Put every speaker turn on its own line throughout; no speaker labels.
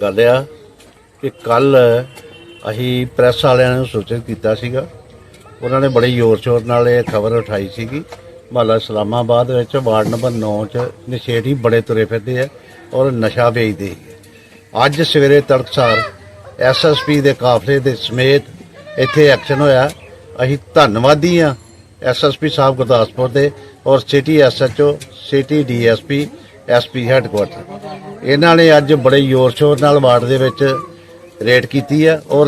ਗੱਲ ਆ ਕਿ ਕੱਲ ਅਸੀਂ ਪ੍ਰੈਸ ਵਾਲਿਆਂ ਨੂੰ ਸੂਚਿਤ ਕੀਤਾ ਸੀਗਾ। ਉਹਨਾਂ ਨੇ ਬੜੇ ਜ਼ੋਰ ਸ਼ੋਰ ਨਾਲ ਇਹ ਖਬਰ ਉਠਾਈ ਸੀਗੀ। ਮਹੱਲਾ ਇਸਲਾਮਾਬਾਦ ਵਿੱਚ ਵਾਰਡ ਨੰਬਰ 9 ਚ ਨਸ਼ੇੜੀ ਬੜੇ ਤੁਰੇ ਫਿਰਦੇ ਆ ਔਰ ਨਸ਼ਾ ਵੇਚਦੇ ਆ। ਅੱਜ ਸਵੇਰੇ ਤੜਕਸਾਰ ਐਸਐਸਪੀ ਦੇ ਕਾਫਲੇ ਦੇ ਸਮੇਤ ਇੱਥੇ ਐਕਸ਼ਨ ਹੋਇਆ। ਅਸੀਂ ਧੰਨਵਾਦੀ ਆ ਐਸਐਸਪੀ ਸਾਹਿਬ ਗੁਰਦਾਸਪੁਰ ਦੇ ਔਰ city SHO city DSP SP headquarter ਇਹਨਾਂ ਨੇ ਅੱਜ ਬੜੇ ਜ਼ੋਰ ਸ਼ੋਰ ਨਾਲ ਵਾਰਡ ਦੇ ਵਿੱਚ ਰੇਡ ਕੀਤੀ ਆ ਔਰ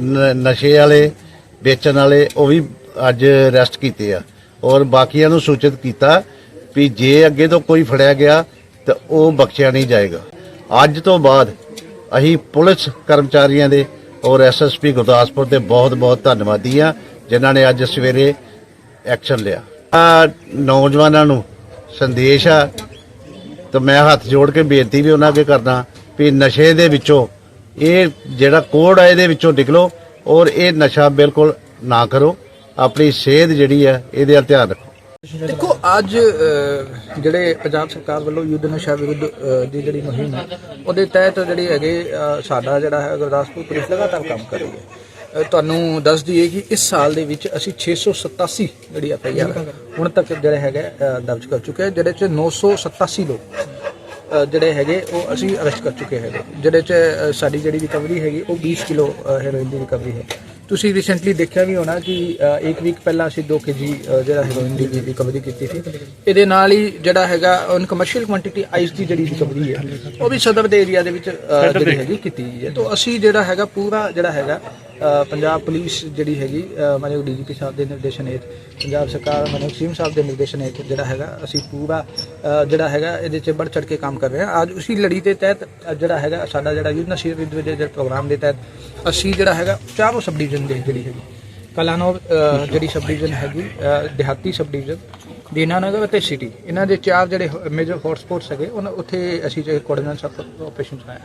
ਨ- ਨਸ਼ੇ ਵਾਲੇ, ਵੇਚਣ ਵਾਲੇ ਉਹ ਵੀ ਅੱਜ ਅਰੈਸਟ ਕੀਤੇ ਆ। ਔਰ ਬਾਕੀਆਂ ਨੂੰ ਸੂਚਿਤ ਕੀਤਾ ਵੀ ਜੇ ਅੱਗੇ ਤੋਂ ਕੋਈ ਫੜਿਆ ਗਿਆ ਤਾਂ ਉਹ ਬਖਸ਼ਿਆ ਨਹੀਂ ਜਾਏਗਾ। ਅੱਜ ਤੋਂ ਬਾਅਦ ਅਸੀਂ ਪੁਲਿਸ ਕਰਮਚਾਰੀਆਂ ਦੇ ਔਰ ਐਸਐਸਪੀ ਗੁਰਦਾਸਪੁਰ ਦੇ ਬਹੁਤ-ਬਹੁਤ ਧੰਨਵਾਦੀ ਆ ਜਿਨ੍ਹਾਂ ਨੇ ਅੱਜ ਸਵੇਰੇ ਐਕਸ਼ਨ ਲਿਆ। ਆ ਨੌਜਵਾਨਾਂ ਨੂੰ ਸੰਦੇਸ਼ ਆ ਤਾਂ ਮੈਂ ਹੱਥ ਜੋੜ ਕੇ ਬੇਨਤੀ ਵੀ ਉਹਨਾਂ ਅੱਗੇ ਕਰਦਾ ਵੀ ਨਸ਼ੇ ਦੇ ਵਿੱਚੋਂ ਇਹ ਜਿਹੜਾ ਕੋਡ ਹੈ ਇਹਦੇ ਵਿੱਚੋਂ ਨਿਕਲੋ ਔਰ ਇਹ ਨਸ਼ਾ ਬਿਲਕੁਲ ਨਾ ਕਰੋ। ਆਪਣੀ ਸਿਹਤ ਜਿਹੜੀ ਹੈ ਇਹਦੇ ਧਿਆਨ ਰੱਖੋ।
ਦੇਖੋ, ਅੱਜ ਜਿਹੜੇ ਪੰਜਾਬ ਸਰਕਾਰ ਵੱਲੋਂ ਯੁੱਧ ਨਸ਼ਾ ਵਿਰੁੱਧ ਦੀ ਜਿਹੜੀ ਮੁਹਿੰਮ ਹੈ, ਉਹਦੇ ਤਹਿਤ ਜਿਹੜੀ ਹੈਗੇ ਸਾਡਾ ਜਿਹੜਾ ਹੈ ਗੁਰਦਾਸਪੁਰ ਪੁਲਿਸ ਲਗਾਤਾਰ ਕੰਮ ਕਰ ਰਹੀ ਹੈ। ਤੁਹਾਨੂੰ ਦੱਸ ਦਈਏ ਕਿ ਇਸ ਸਾਲ ਦੇ ਵਿੱਚ ਅਸੀਂ 687 ਜਿਹੜੀ ਐਫਆਈਆਰ ਹੁਣ ਤੱਕ ਜਿਹੜਾ ਹੈਗਾ ਦਰਜ ਕਰ ਚੁੱਕੇ ਹਾਂ ਜਿਹਦੇ ਚ 987 ਲੋਕ ਜਿਹੜੇ ਹੈਗੇ ਉਹ ਅਸੀਂ ਅਰੈਸਟ ਕਰ ਚੁੱਕੇ ਹੈਗੇ। ਜਿਹਦੇ ਚ ਸਾਡੀ ਜਿਹੜੀ ਰਿਕਵਰੀ ਹੈਗੀ ਉਹ 20 ਕਿਲੋ ਹੈਰੋਇਨ ਦੀ ਰਿਕਵਰੀ ਹੈ। ਤੁਸੀਂ ਰੀਸੈਂਟਲੀ ਦੇਖਿਆ ਵੀ ਹੋਣਾ ਕਿ ਇੱਕ ਵੀਕ ਪਹਿਲਾਂ ਅਸੀਂ 2 ਕੇਜੀ ਜਿਹੜਾ ਹੈਰੋਇਨ ਦੀ ਰਿਕਵਰੀ ਕੀਤੀ ਸੀ। ਇਹਦੇ ਨਾਲ ਹੀ ਜਿਹੜਾ ਹੈਗਾ ਔਨ ਕਮਰਸ਼ੀਅਲ ਕੁਆਂਟੀਟੀ ਆਈਸ ਦੀ ਜਿਹੜੀ ਰਿਕਵਰੀ ਹੈ ਉਹ ਵੀ ਸਦਰ ਦੇ ਏਰੀਆ ਦੇ ਵਿੱਚ ਜਿਹੜੀ ਹੈਗੀ ਕੀਤੀ ਗਈ ਹੈ। ਤੋਂ ਅਸੀਂ ਜਿਹੜਾ ਹੈਗਾ ਪੂਰਾ ਜਿਹੜਾ ਹੈਗਾ ਪੰਜਾਬ ਪੁਲਿਸ ਜਿਹੜੀ ਹੈਗੀ ਅ, ਮਾਨਯੋਗ ਡੀਜੀਪੀ ਸਾਹਿਬ ਦੇ ਨਿਰਦੇਸ਼ਨ ਹੇਠ ਪੰਜਾਬ ਸਰਕਾਰ ਮਾਨਯੋਗ ਸੀਐਮ ਸਾਹਿਬ ਦੇ ਨਿਰਦੇਸ਼ਨ ਹੇਠ ਜਿਹੜਾ ਹੈਗਾ ਅਸੀਂ ਪੂਰਾ ਜਿਹੜਾ ਹੈਗਾ ਇਹਦੇ 'ਚ ਬੜ ਚੜ ਕੇ ਕੰਮ ਕਰ ਰਹੇ ਹਾਂ। ਅੱਜ ਉਸੇ ਲੜੀ ਦੇ ਤਹਿਤ ਜਿਹੜਾ ਹੈਗਾ ਸਾਡਾ ਜਿਹੜਾ ਯੁੱਧ ਨਸ਼ੀਰ ਵਿਰੁੱਧ ਦੇ ਪ੍ਰੋਗਰਾਮ ਦੇ ਤਹਿਤ ਅਸੀਂ ਜਿਹੜਾ ਹੈਗਾ ਚਾਰੋਂ ਸਬ ਡਿਵੀਜ਼ਨ ਦੇ ਜਿਹੜੀ ਹੈਗੀ ਕਲਾਨੌਰ ਜਿਹੜੀ ਸਬ ਡਿਵੀਜ਼ਨ ਹੈਗੀ ਦਿਹਾਤੀ ਸਬ ਡਿਵੀਜ਼ਨ ਦੀਨਾਨਗਰ ਅਤੇ ਸਿਟੀ ਇਹਨਾਂ ਦੇ ਚਾਰ ਜਿਹੜੇ ਮੇਜਰ ਹੌਟਸਪੌਟਸ ਹੈਗੇ, ਉਹਨਾਂ, ਉੱਥੇ ਅਸੀਂ ਜਿਹੜੇ ਕੋਆਰਡੀਨੇਸ਼ਨ ਆਪਰੇਸ਼ਨ ਚਲਾਇਆ।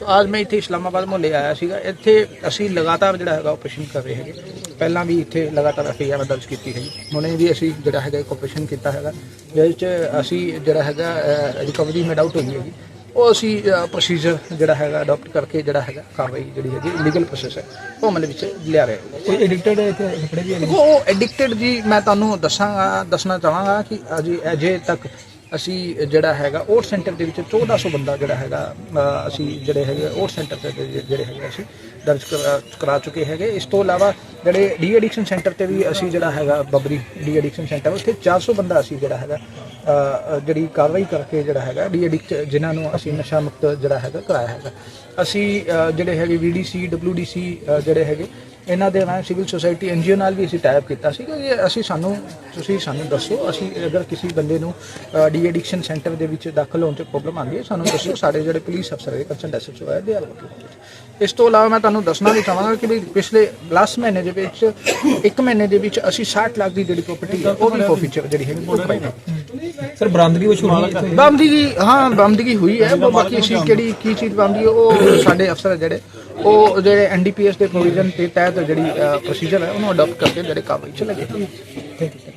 ਤਾਂ ਅੱਜ ਮੈਂ ਇੱਥੇ ਇਸਲਾਮਾਬਾਦ ਮੁਹੱਲੇ ਆਇਆ ਸੀਗਾ, ਇੱਥੇ ਅਸੀਂ ਲਗਾਤਾਰ ਜਿਹੜਾ ਹੈਗਾ ਆਪਰੇਸ਼ਨ ਕਰ ਰਹੇ ਹੈਗੇ। ਪਹਿਲਾਂ ਵੀ ਇੱਥੇ ਲਗਾਤਾਰ ਐਫਆਈਆਰ ਦਰਜ ਕੀਤੀ ਹੈਗੀ। ਹੁਣੇ ਵੀ ਅਸੀਂ ਜਿਹੜਾ ਹੈਗਾ ਇੱਕ ਆਪਰੇਸ਼ਨ ਕੀਤਾ ਹੈਗਾ, ਜਿਹਦੇ ਚ ਅਸੀਂ ਜਿਹੜਾ ਹੈਗਾ ਰਿਕਵਰੀ ਮੇਡ ਆਊਟ ਹੋਈ ਹੈਗੀ। ਉਹ ਅਸੀਂ ਪ੍ਰੋਸੀਜਰ ਜਿਹੜਾ ਹੈਗਾ ਅਡਾਪਟ ਕਰਕੇ ਜਿਹੜਾ ਹੈਗਾ ਕਾਰਵਾਈ ਜਿਹੜੀ ਹੈਗੀ ਲੀਗਲ ਪ੍ਰੋਸੈਸ ਹੈ ਉਹ ਅਮਲ ਵਿੱਚ ਲਿਆ ਰਹੇ ਹਾਂ।
ਕੋਈ ਐਡਿਕਟਡ ਇੱਥੇ ਫੜੇ ਵੀ
ਦੇਖੋ ਉਹ ਐਡਿਕਟਡ ਜੀ ਮੈਂ ਤੁਹਾਨੂੰ ਦੱਸਾਂਗਾ ਦੱਸਣਾ ਚਾਹਾਂਗਾ ਕਿ ਅਜੇ ਅਜੇ ਤੱਕ ਅਸੀਂ ਜਿਹੜਾ ਹੈਗਾ ਓਟ ਸੈਂਟਰ ਦੇ ਵਿੱਚ 1400 ਬੰਦਾ ਜਿਹੜਾ ਹੈਗਾ ਅਸੀਂ ਜਿਹੜੇ ਹੈਗੇ ਓਟ ਸੈਂਟਰ ਤੇ ਜਿਹੜੇ ਹੈਗੇ ਅਸੀਂ ਦਰਜ ਕਰਾ- ਚੁੱਕੇ ਹੈਗੇ ਇਸ ਤੋਂ ਇਲਾਵਾ ਜਿਹੜੇ ਡੀ ਐਡਿਕਸ਼ਨ ਸੈਂਟਰ ਤੇ ਵੀ ਅਸੀਂ ਜਿਹੜਾ ਹੈਗਾ ਬਬਰੀ ਡੀ ਐਡਿਕਸ਼ਨ ਸੈਂਟਰ ਉੱਥੇ 400 ਬੰਦਾ ਅਸੀਂ ਜਿਹੜਾ ਹੈਗਾ ਜਿਹੜੀ ਕਾਰਵਾਈ ਕਰਕੇ ਜਿਹੜਾ ਹੈਗਾ, ਡੀ ਐਡਿਕਟ ਜਿਨ੍ਹਾਂ ਨੂੰ ਅਸੀਂ ਨਸ਼ਾ ਮੁਕਤ ਜਿਹੜਾ ਹੈਗਾ ਕਰਾਇਆ ਹੈਗਾ। ਅਸੀਂ ਜਿਹੜੇ ਹੈਗੇ ਵੀਡੀਸੀ ਡਬਲਯੂਡੀਸੀ ਜਿਹੜੇ ਹੈਗੇ, ਇਹਨਾਂ ਦੇ ਨਾਲ ਸਿਵਲ ਸੁਸਾਇਟੀ ਐਨਜੀਓ ਨਾਲ ਵੀ ਅਸੀਂ ਟਾਈਪ ਕੀਤਾ ਸੀ ਕਿ ਅਸੀਂ ਸਾਨੂੰ, ਤੁਸੀਂ ਸਾਨੂੰ ਦੱਸੋ, ਅਸੀਂ ਅਗਰ ਕਿਸੇ ਬੰਦੇ ਨੂੰ ਡੀ ਐਡਿਕਸ਼ਨ ਸੈਂਟਰ ਦੇ ਵਿੱਚ ਦਾਖਲ ਹੋਣ 'ਚ ਪ੍ਰੋਬਲਮ ਆਉਂਦੀ ਹੈ, ਸਾਨੂੰ ਦੱਸੋ, ਸਾਡੇ ਜਿਹੜੇ ਪੁਲਿਸ ਅਫਸਰ ਹੈ ਕੰਸਰਟ ਐਸਐਚਓ ਹੈ, ਦੇ ਆਰ ਇਸ ਤੋਂ ਇਲਾਵਾ ਮੈਂ ਤੁਹਾਨੂੰ ਦੱਸਣਾ ਵੀ ਚਾਹਾਂਗਾ ਕਿ ਵੀ ਪਿਛਲੇ ਲਾਸਟ ਮਹੀਨੇ ਦੇ ਵਿੱਚ, ਇੱਕ ਮਹੀਨੇ ਦੇ ਵਿੱਚ ਅਸੀਂ 60 ਲੱਖ ਦੀ ਜਿਹੜੀ ਪ੍ਰਾਪਰਟੀ ਹੈ, ਉਹ ਵੀ ਫੋਰਫੀਚਰ ਜਿਹੜੀ ਹੈਗੀ, ਉਹ ਪਾਈ ਹੈ
ਸਰ ਬਰਾਮਦਗੀ ਵਿੱਚ ਹੋਣੀ ਇੱਥੇ?
ਬਮਦਗੀ ਹਾਂ ਬਮਦਗੀ ਹੋਈ ਹੈ। ਉਹ ਬਾਕੀ ਅਸੀਂ ਕਿਹੜੀ ਕੀ ਚੀਜ਼ ਬਮਦੀ ਹੈ ਉਹ ਸਾਡੇ ਅਫਸਰ ਜਿਹੜੇ। ਉਹ ਜਿਹੜੇ ਐਨਡੀਪੀਐਸ ਦੇ ਪ੍ਰੋਵੀਜ਼ਨ ਦੇ ਤਹਿਤ ਜਿਹੜੀ ਪ੍ਰੋਸੀਜਰ ਹੈ ਉਹਨੂੰ ਅਡਾਪਟ ਕਰਕੇ ਜਿਹੜੇ ਕਾਰਵਾਈ ਚ ਲੱਗੇ।
Thank you